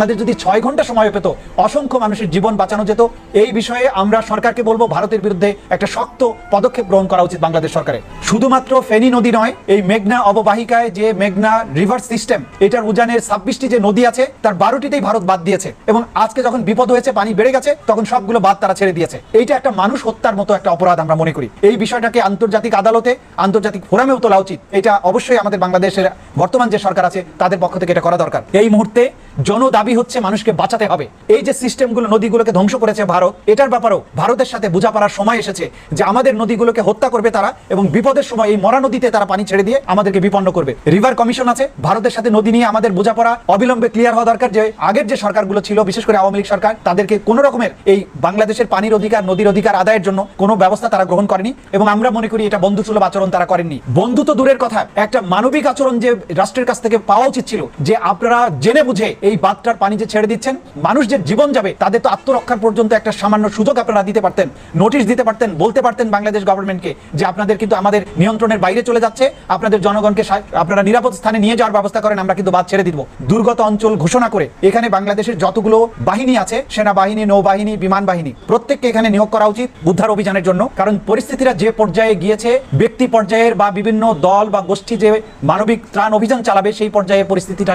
আমাদের যদি ছয় ঘণ্টা সময় পেত, অসংখ্য মানুষের জীবন বাঁচানো যেত। এই বিষয়ে আমরা সরকারকে বলব, ভারতের বিরুদ্ধে একটা শক্ত পদক্ষেপ গ্রহণ করা উচিত বাংলাদেশ সরকারের। শুধুমাত্র ফেনী নদী নয়, এই মেঘনা অববাহিকায় যে মেঘনা রিভার সিস্টেম, এটার উজানের ছাব্বিশটি যে নদী আছে, তার বারোটিতেই ভারত বাদ দিয়েছে। এবং আজকে যখন বিপদ হয়েছে, পানি বেড়ে গেছে, তখন সবগুলো বাদ তারা ছেড়ে দিয়েছে। এইটা একটা মানুষ হত্যার মতো একটা অপরাধ আমরা মনে করি। এই বিষয়টাকে আন্তর্জাতিক আদালতে, আন্তর্জাতিক ফোরামেও তোলা উচিত। এটা অবশ্যই আমাদের বাংলাদেশের বর্তমান যে সরকার আছে, তাদের পক্ষ থেকে এটা করা দরকার। এই মুহূর্তে জন দাবি হচ্ছে মানুষকে বাঁচাতে হবে। এই যে সিস্টেমগুলো নদীগুলোকে ধ্বংস করেছে ভারত, এটার ব্যাপারেও ভারতের সাথে বোঝাপড়ার সময় এসেছে যে আমাদের নদীগুলোকে হত্যা করবে তারা এবং বিপদের সময় এই মরা নদীতে তারা পানি ছেড়ে দিয়ে আমাদেরকে বিপন্ন করবে। রিভার কমিশন আছে, ভারতের সাথে নদী নিয়ে আমাদের বোঝাপড়া অবিলম্বে ক্লিয়ার হওয়া দরকার যে আগের যে সরকারগুলো ছিল, বিশেষ করে আওয়ামী লীগ সরকার, তাদেরকে কোনো রকমের এই বাংলাদেশের পানির অধিকার, নদীর অধিকার আদায়ের জন্য কোনো ব্যবস্থা তারা গ্রহণ করেনি এবং আমরা মনে করি এটা বন্ধুসুলভ আচরণ তারা করেননি। বন্ধু তো দূরের কথা, একটা মানবিক আচরণ যে রাষ্ট্রের কাছ থেকে পাওয়া উচিত ছিল, যে আপনারা জেনে বুঝে এই বাঁধটার পানি যে ছেড়ে দিচ্ছেন, মানুষ যে জীবন যাবে তাদের তো আত্মরক্ষার পর্যন্ত একটা সামান্য সুযোগ আপনারা দিতে পারতেন, নোটিশ দিতে পারতেন, বলতে পারতেন বাংলাদেশ গভর্নমেন্টকে যে আপনাদের কিন্তু আমাদের নিয়ন্ত্রণের বাইরে চলে যাচ্ছে, আপনাদের জনগণকে আপনারা নিরাপদ স্থানে নিয়ে যাওয়ার ব্যবস্থা করেন, আমরা কিন্তু বাদ ছেড়ে দিব। দুর্গত অঞ্চল ঘোষণা করে, এখানে বাংলাদেশের যতগুলো বাহিনী আছে, সেনাবাহিনী, নৌবাহিনী, বিমান বাহিনী, প্রত্যেককে এখানে নিয়োগ করা উচিত উদ্ধার অভিযানের জন্য, কারণ পরিস্থিতিরা যে পর্যায়ে গিয়েছে, ব্যক্তি পর্যায়ের বা বিভিন্ন দল বা গোষ্ঠী যে মানবিক ত্রাণ অভিযান চালাবে, সেই পর্যায়ে পরিস্থিতিটা